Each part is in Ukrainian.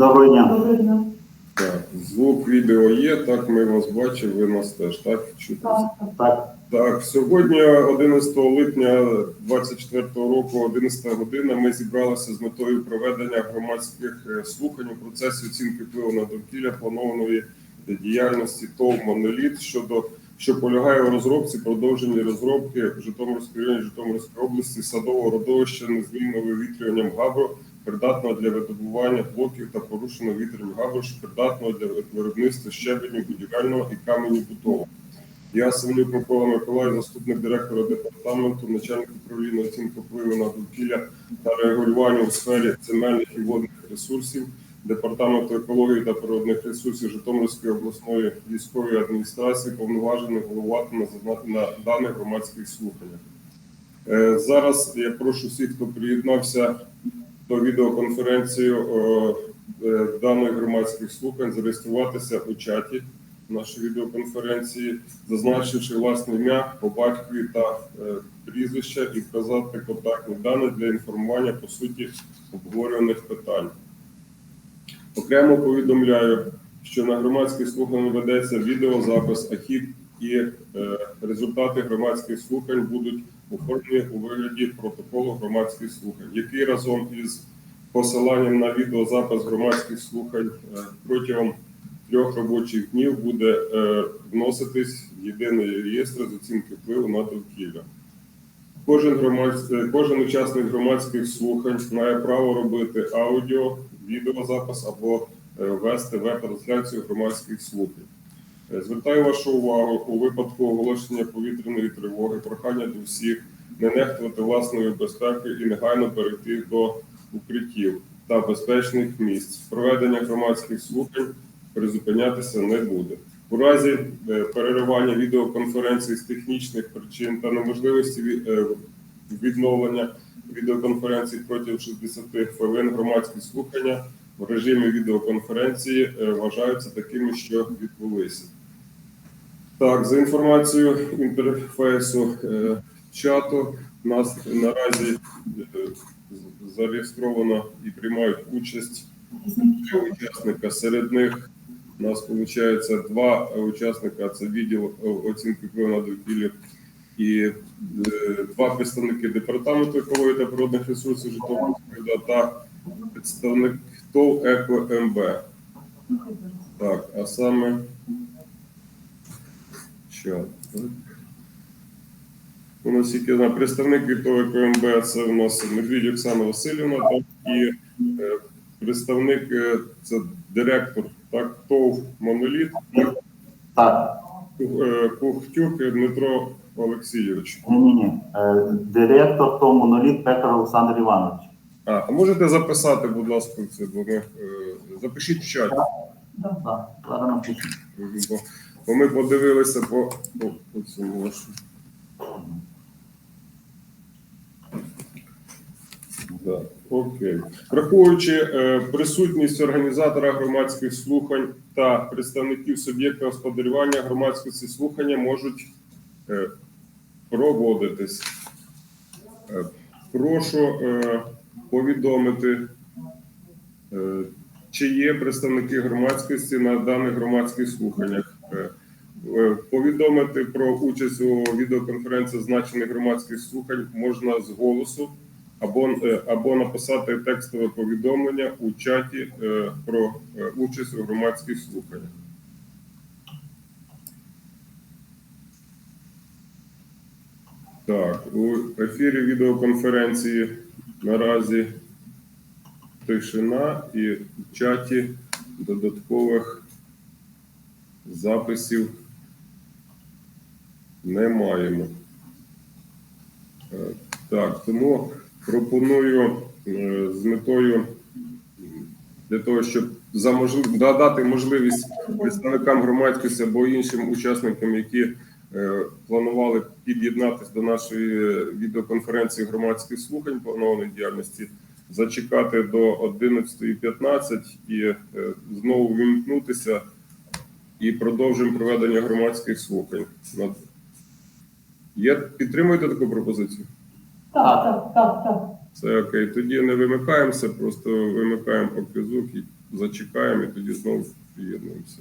Доброго дня. Доброго дня. Так, звук, відео є. Так, ми вас бачимо, ви нас теж так чути. Так, так. Так, сьогодні, 11 липня 2024 року, 11 година, ми зібралися з метою проведення громадських е, слухань у процесі оцінки впливу на довкілля планованої діяльності ТОВ «Моноліт» щодо що полягає у розробці, продовженні розробки в Житомирській районі Житомирської області садового родовища незмінно вивітрюванням габро, придатного для видобування блоків та порушеного вітрянням габро, придатного для виробництва щебеню будівельного і каменю бутового. Я Савлюк Микола Миколаїв, заступник директора департаменту, начальник управління оцінки впливу на довкілля та регулювання у сфері земельних і водних ресурсів департаменту екології та природних ресурсів Житомирської обласної військової адміністрації, повноважений головувати на на даних громадських слуханнях. Е, Зараз я прошу всіх, хто приєднався до відеоконференції е, е, даних громадських слухань, зареєструватися у чаті нашої відеоконференції, зазначивши власне ім'я по батькові та е, прізвище і вказати контактні дані для інформування по суті обговорюваних питань. Окремо повідомляю, що на громадських слухань ведеться відеозапис, а хід і е, результати громадських слухань будуть оформлені у вигляді протоколу громадських слухань, який разом із посиланням на відеозапис громадських слухань е, протягом трьох робочих днів буде е, вноситись в єдиний реєстр з оцінки впливу на довкілля. Кожен громадсь... кожен учасник громадських слухань має право робити аудіо, відеозапис або вести веб-трансляцію громадських слухань. Звертаю вашу увагу у випадку оголошення повітряної тривоги, прохання до всіх не нехтувати власною безпекою і негайно перейти до укриттів та безпечних місць. Проведення громадських слухань призупинятися не буде. У разі е, переривання відеоконференції з технічних причин та неможливості е, відновлення відеоконференції протягом 60 хвилин громадські слухання в режимі відеоконференції е, вважаються такими, що відбулися. Так, за інформацією інтерфейсу е, чату, нас наразі е, зареєстровано і приймають участь учасника. Серед них у нас виходить два учасника. Це відділ е, оцінки впливу на довкілля і е, два представники департаменту екології та природних ресурсів ОДА та представник ТОВ «Еко МБ». Так, а саме що? У нас тільки знаю, представник від ТОВ МБ» це у нас Медвідь Оксана Васильівна так, і е, представник е, це директор так, ТОВ Моноліт так, е, Кухтюк Дмитро Олексійович. Ні, ні, ні. Директор ТОВ моноліт Пекар Олександр Іванович. А, а можете записати, будь ласка, це, ми, е, запишіть в чаті. Так, так. Зараз напишу. Бо, ми подивилися по, по, цьому вашу. Да, окей. Враховуючи е, присутність організатора громадських слухань та представників суб'єкта господарювання, громадськості слухання можуть е, проводитись. Е, прошу е, повідомити, е, чи є представники громадськості на даних громадських слуханнях. Е, Повідомити про участь у відеоконференції зазначених громадських слухань можна з голосу або, е, або написати текстове повідомлення у чаті е, про участь у громадських слуханнях. Так, у ефірі відеоконференції наразі тишина і в чаті додаткових записів не маємо. Е, Так, тому пропоную е, з метою для того, щоб за можлив... додати можливість представникам громадськості або іншим учасникам, які е, планували під'єднатися до нашої відеоконференції громадських слухань планованої діяльності, зачекати до 11.15 і знову вімкнутися і продовжуємо проведення громадських слухань. Є підтримуєте таку пропозицію? Так, так, так, так. Це окей. Тоді не вимикаємося, просто вимикаємо поки звук і зачекаємо, і тоді знову приєднуємося.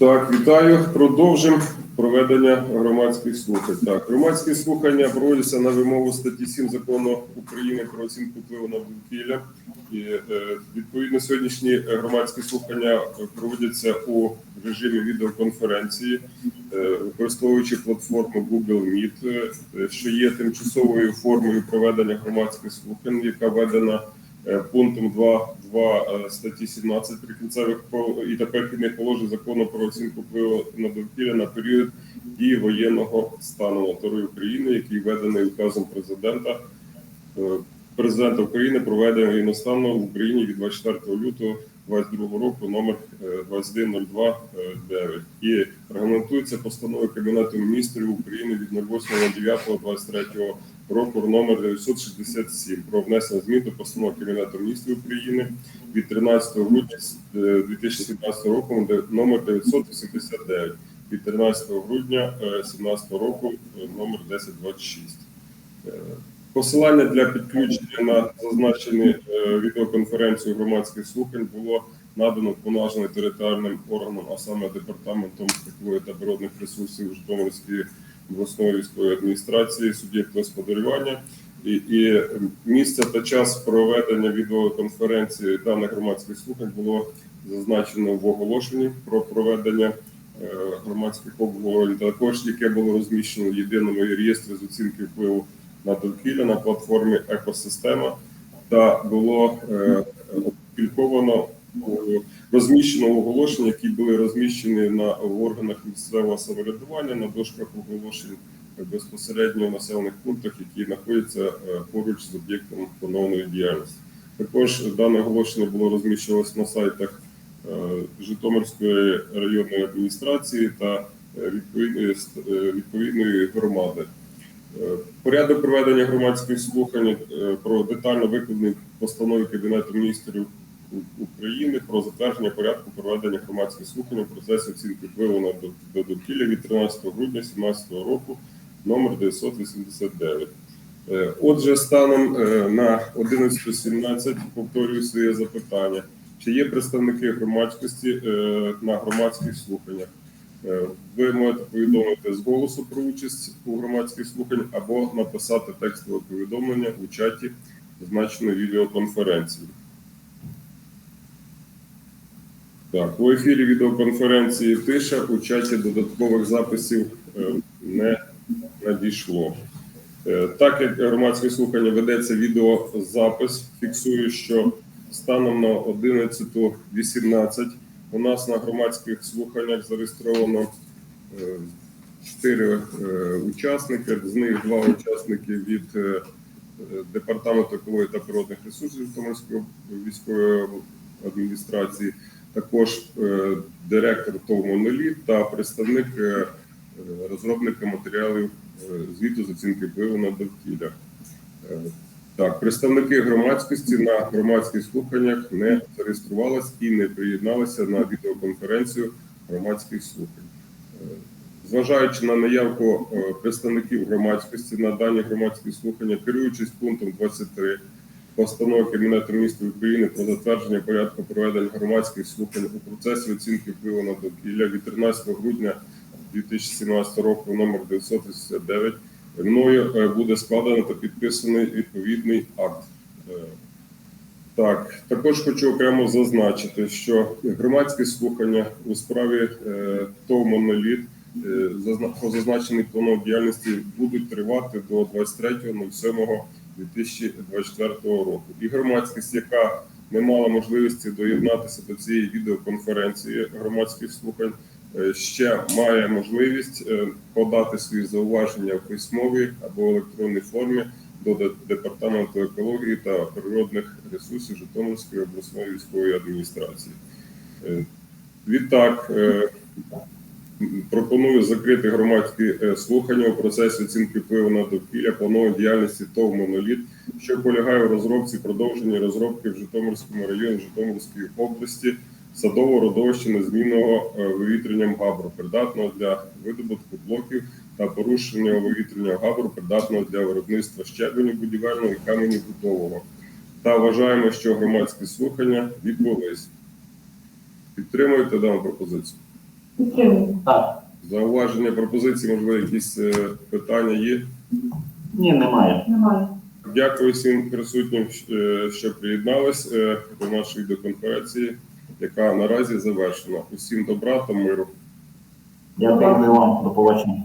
Так, вітаю. Продовжимо проведення громадських слухань. Так, громадські слухання проводяться на вимогу статті 7 закону України про оцінку впливу на довкілля. І е, відповідно сьогоднішні громадські слухання проводяться у режимі відеоконференції, е, використовуючи платформу Google Meet, е, що є тимчасовою формою проведення громадських слухань, яка введена е, пунктом 2 2 е, статті 17 прикінцевих і та перехідних положень закону про оцінку впливу на довкілля на період дії воєнного стану території України, який введений указом президента е, президента України проведений іностану в Україні від 24 лютого 2022 року номер е, 21029 і регламентується постановою Кабінету міністрів України від 08.09.23 року номер 967 про внесення змін до постанови Кабінету міністрів України від 13 грудня е, 2017 року де- номер 989 від 13 грудня 2017 року е, номер 1026. Е, Посилання для підключення на зазначені е, відеоконференцію громадських слухань було надано повноваженим територіальним органам, а саме департаментом теплової та природних ресурсів Житомирської обласної військової адміністрації, суб'єкт господарювання. І, і місце та час проведення відеоконференції даних громадських слухань було зазначено в оголошенні про проведення е, громадських обговорень, також яке було розміщено в єдиному реєстрі з оцінки впливу на довкілля на платформі Екосистема та було е, опубліковано розміщено оголошення, які були розміщені на в органах місцевого самоврядування на дошках оголошень безпосередньо в населених пунктах, які знаходяться е, поруч з об'єктом планованої діяльності. Також дане оголошення було розміщувалось на сайтах е, Житомирської районної адміністрації та е, відповідної, відповідної громади. Порядок проведення громадських слухань про детально викладений постанові Кабінету міністрів України про затвердження порядку проведення громадських слухань у процесі оцінки впливу на до довкілля від 13 грудня 2017 року номер 989. Е, Отже, станом е, на 11.17 повторюю своє запитання. Чи є представники громадськості е, на громадських слуханнях? Ви можете повідомити з голосу про участь у громадських слухань або написати текстове повідомлення у чаті зазначеної відеоконференції. Так, у ефірі відеоконференції тиша у чаті додаткових записів е, не надійшло. Е, Так як громадське слухання ведеться відеозапис, фіксую, що станом на 11.18 у нас на громадських слуханнях зареєстровано е, чотири е, учасники, з них два учасники від департаменту екології та природних ресурсів Житомирської військової адміністрації, також е, директор ТОВ «Моноліт» та представник е, розробника матеріалів е, звіту з оцінки впливу на довкілля. Так, представники громадськості на громадських слуханнях не зареєструвалися і не приєдналися на відеоконференцію громадських слухань. Зважаючи на наявку представників громадськості на дані громадські слухання, керуючись пунктом 23 постанови Кабінету міністрів України про затвердження порядку проведення громадських слухань у процесі оцінки впливу на довкілля від 13 грудня 2017 року номер 989 мною е, буде складено та підписаний відповідний акт. Е, Так, також хочу окремо зазначити, що громадські слухання у справі е, ТОВ «Моноліт» е, зазна- про зазначений план діяльності будуть тривати до 23.07.2024 року. І громадськість, яка не мала можливості доєднатися до цієї відеоконференції громадських слухань, е, ще має можливість е, подати свої зауваження в письмовій або електронній формі до департаменту екології та природних ресурсів Житомирської обласної військової адміністрації. Е, Відтак пропоную закрити громадські е, слухання у процесі оцінки впливу на довкілля планової діяльності ТОВ «Моноліт», що полягає у розробці продовженні розробки в Житомирському районі Житомирської області садового родовища незмінного е, вивітренням габру, придатного для видобутку блоків та порушення вивітрення габру, придатного для виробництва щебеню будівельного і каменю будового. Та вважаємо, що громадські слухання відбулись. Підтримуєте дану пропозицію? Підтримую. Так. Зауваження, пропозиції, можливо, якісь е, питання є. Ні, немає. Немає. Дякую всім присутнім, е, що приєднались е, до нашої доконференції, яка наразі завершена. Усім добра та миру. Дякую вам. До побачення.